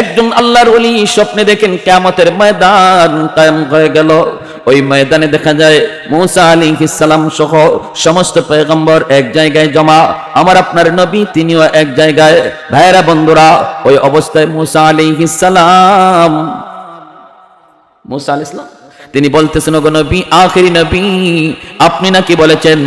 একজন আল্লাহর ওলি স্বপ্নে দেখেন কেমতের ময়দান কায়েম হয়ে গেল। ওই ময়দানে দেখা যায় মুসা আলী সালাম সহ সমস্ত পয়গম্বর এক জায়গায় জমা। আমার আপনার নবী তিনিও এক জায়গায়। ভাইরা বন্ধুরা, ওই অবস্থায় মুসা আলী সালাম। মুসা আল ইসলাম তিনি বলতেছেন, ওগো নবী, আখেরি নবী, আপনি নাকি বলেছেন,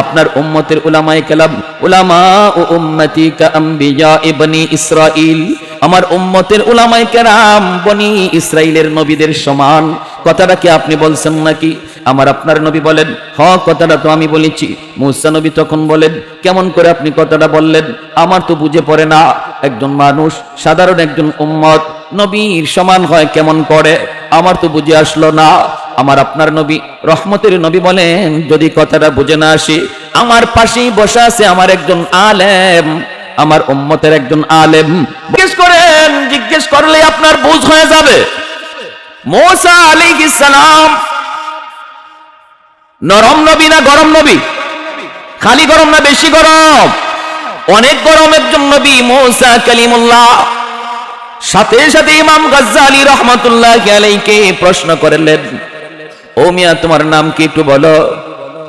আপনার উম্মতের উলামায়ে কেলাম উলামা ও উম্মতি কা আম্বিয়া ইবনি ইসরাইল আমার উম্মতের উলামায়ে কেরাম বনি ইসরাইলের নবীদের সমান। কথাটা কি আপনি বলছেন নাকি? আমার আপনার নবী বলেন, হ, কথাটা তো আমি বলেছি। মুসা নবী তখন বলেন, কেমন করে আপনি কথাটা বললেন? আমার তো বুঝে পড়ে না। একজন মানুষ, সাধারণ একজন উম্মত, নবীর সমান হয় কেমন করে? আমার তো বুঝে আসলো না। আমার আপনার নবী, রহমতের নবী বলেন, যদি কথাটা বুঝে না আসি, আমার পাশেই বসে আছে আমার একজন আলেম। আমার উম্মতের একজন আলেম জিজ্ঞেস করেন, জিজ্ঞেস করলে আপনার বুঝ হয়ে যাবে। মোসা আলাইহিস সালাম নরম নবী না গরম নবী? খালি গরম না বেশি গরম? অনেক গরম একজন নবী মোসা কালিমুল্লাহ। সাথে সাথে ইমাম গাজ্জালি রহমতুল্লাহ আলাইকে প্রশ্ন করলেন, ও মিয়া, তোমার নাম কি একটু বলো?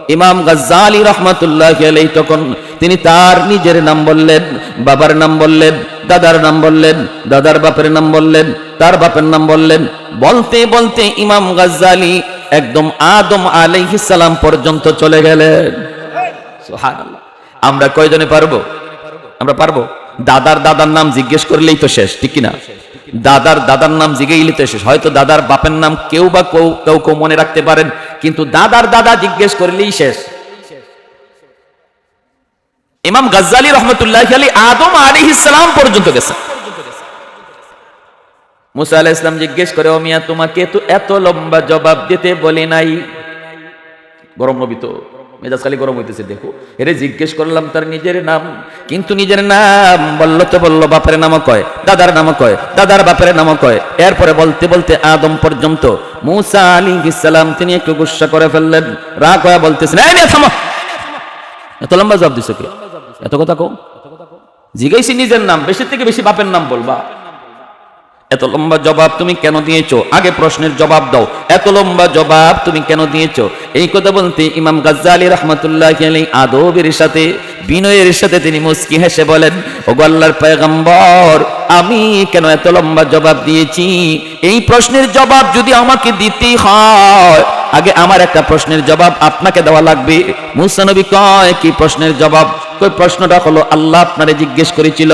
ইমাম গাজ্জালি রহমতুল্লাহ আলাই তখন তিনি তার নিজের নাম বললেন বাবার নাম বললেন, দাদার নাম বললেন, দাদার বাপের নাম বললেন, তার বাপের নাম বললেন। বলতে বলতে ইমাম গাজ্জালি একদম আদম সালাম পর্যন্ত চলে গেলেন। আমরা কয়জনে পারব? আমরা পারব? দাদার দাদার নাম জিজ্ঞেস করলেই তো শেষ, ঠিক কিনা? দাদার দাদার নাম জিজ্ঞেইলে তো শেষ। হয়তো দাদার বাপের নাম কেউ বা কেউ কেউ মনে রাখতে পারেন, কিন্তু দাদার দাদা জিজ্ঞেস করলেই শেষ। ইমাম গাজ্জালি রহমতুল্লাহ আলী আদম আলী ইসলাম পর্যন্ত গেছে। মুসা ইসলাম জিজ্ঞেস করে, ও মিয়া, তোমাকে তো এত লম্বা জবাব দিতে বলে নাই? গরম নবী তো, মেজাজ খালি গরম হইতেছে, দেখো। এরে জিজ্ঞেস করলাম, তার নিজের নাম? কিন্তু নিজের নাম? বলল তো বলল, বাপের নামও কয়, দাদার নামও কয়, দাদার বাপের নামও কয়। এরপরে বলতে বলতে আদম পর্যন্ত, মুসা আলী ইসালাম তিনি একটু গুসা করে ফেললেন। রাগ হয়ে বলতেছেন এত লম্বা জবাব দিছো কি? এত কথা কো জিজ্ঞাসি নিজের নাম বেশি থেকে বেশি বাপের নাম বলবা। এত লম্বা জবাব তুমি কেন দিয়েছ? আগে প্রশ্নের জবাব দাও। এত লম্বা জবাব তুমি কেন দিয়েছ? এই কথা বলতে ইমাম গাজ্জালি রহমতুল্লাহ আলাই আদবের সাথে বিনয়ের সাথে তিনি মুস্কি হেসে বলেন ও গল্লার পয়গম্বর, আমি কেন এত লম্বা জবাব দিয়েছি? এই প্রশ্নের জবাব যদি আমাকে দিতেই হয়, আগে আমার একটা প্রশ্নের জবাব আপনাকে দেওয়া লাগবে। মুসা নবী কয়, কি প্রশ্নের জবাব? কই, প্রশ্নটা হলো, আল্লাহ আপনারে জিজ্ঞেস করেছিল,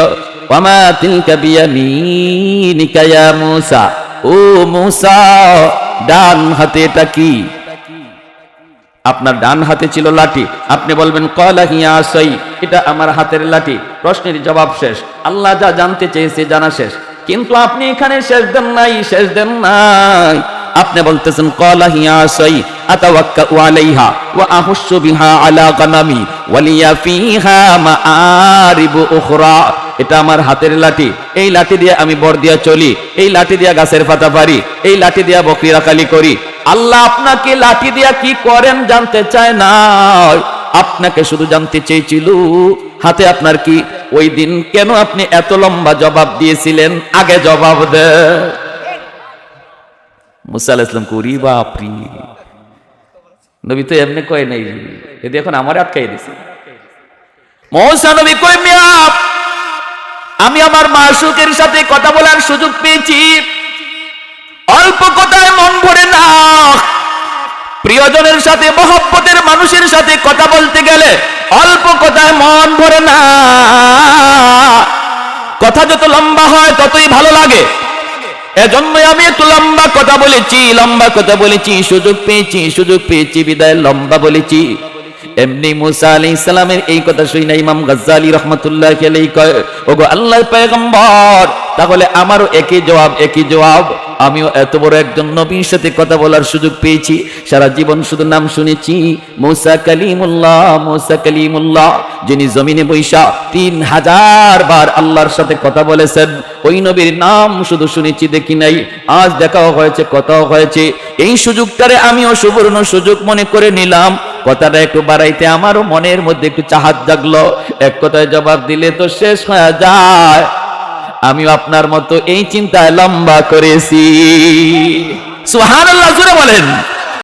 ওয়ামা তিলকা বিয়ামিনিকা ইয়া ও মূসা, ডান হাতে এটা কি? আপনার ডান হাতে ছিল লাঠি। আপনি বলবেন কলা হিয়া আসই এটা আমার হাতের লাঠি। প্রশ্নের জবাব শেষ। আল্লাহ যা জানতে চেয়েছে জানা শেষ। কিন্তু আপনি এখানে শেষ দেন নাই, শেষ দেন নাই। আপনি বলতেছেন কলা হিয়া আসই আতাওয়াক্কা আলাইহা ওয়া আহুসসু বিহা আলা গানামি ওয়ালিয়া ফিহা মাআরিবু উখরা। এটা আমার হাতের লাঠি। এই লাঠি দিয়ে আমি বর দিয়া চলি। এই লাঠি দিয়া গাছের পাতা পারি। এই লাঠি দিয়া বকরি রাখালি করি। আল্লাহ আপনাকে লাঠি দিয়া কি করেন জানতে চায় না। আপনাকে শুধু জানতে চেয়েছিল, হাতে আপনার কি ওই দিন কেন আপনি এত লম্বা জবাব দিয়েছিলেন? আগে জবাব দে। মুসা করি, বাপরি। নবী তো এমনি কয় নাই এদি এখন আমার আটকাই দিছে। আমি আমার মাসুকের সাথে কথা বলার সুযোগ পেয়েছি। অল্প কথায় মন ভরে না। প্রিয়জনের সাথে, মহব্বতের মানুষের সাথে কথা বলতে গেলে অল্প কথায় মন ভরে না। কথা যত লম্বা হয়, ততই ভালো লাগে। এজন্যই আমি একটু লম্বা কথা বলেছি, লম্বা কথা বলেছি, সুযোগ পেয়েছি সুযোগ পেয়েছি, বিদায় লম্বা বলেছি। এমনি মুসা আলাই ইসলামের এই কথা শুই না, ইমাম গাজ্জালি রহমতুল্লাহ খেলেই কয়, ওগো আল্লাহর পয়গম্বর, তাহলে আমারও একই জবাব একই জবাব। আমিও এত বড় একজন নবীর সাথে কথা বলার সুযোগ পেয়েছি, সারা জীবন শুধু নাম শুনেছি, মুসা কালিমুল্লাহ মুসা কালিমুল্লাহ, যিনি জমিনে বৈশা তিন হাজার বার আল্লাহর সাথে কথা বলেছেন। ওই নবীর নাম শুধু শুনেছি, দেখি নাই, আজ দেখাও হয়েছে, কথাও হয়েছে। এই সুযোগটারে আমিও সুবর্ণ সুযোগ মনে করে নিলাম। কথাটা একটু বাড়াইতে আমারও মনের মধ্যে একটু চাহাত জাগলো। এক কথায় জবাব দিলে তো শেষ হয়ে যায়। আমি আপনার মতো এই চিন্তায় লম্বা করেছি। জুড়ে বলেন।